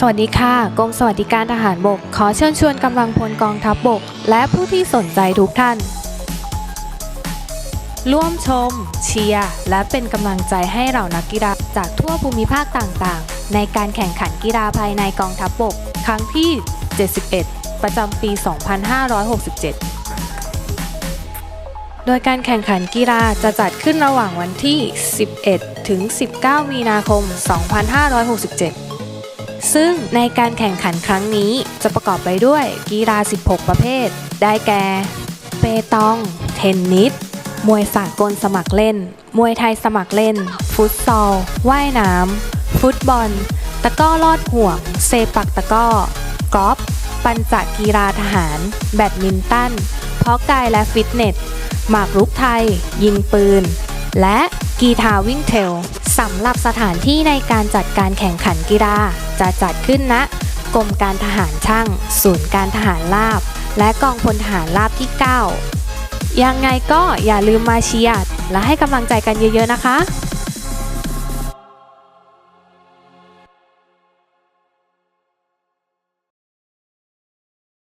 สวัสดีค่ะกรมสวัสดิการทหารบก ขอเชิญชวนกำลังพลกองทัพบบก และผู้ที่สนใจทุกท่าน ร่วมชม เชียร์ และเป็นกำลังใจให้เหล่านักกีฬาจากทั่วภูมิภาคต่างๆ ในการแข่งขันกีฬาภายในกองทัพบบก ครั้งที่ 71 ประจำปี 2567โดยการแข่งขันกีฬาจะจัดขึ้นระหว่างวันที่ 11 ถึง 19 มีนาคม 2567 ซึ่งในการแข่งขันครั้งนี้จะประกอบไปด้วยกีฬา 16 ประเภท ได้แก่ เปตอง เทนนิส มวยสากลสมัครเล่น มวยไทยสมัครเล่น ฟุตซอล ว่ายน้ำ ฟุตบอล ตะกร้อลอดห่วง เซปักตะกร้อกอล์ฟ ปัญจกีฬาทหาร แบดมินตัน เพาะกายและฟิตเนส หมากรุกไทย ยิงปืน และ กีฬาวิ่งเทลสำหรับสถานที่ในการจัดการแข่งขันกีฬาจะจัดขึ้นณกรมการทหารช่าง ศูนย์การทหารราบ และกองพลทหารราบที่ 9 ยังไงก็อย่าลืมมาเชียร์และให้กำลังใจกันเยอะๆนะคะ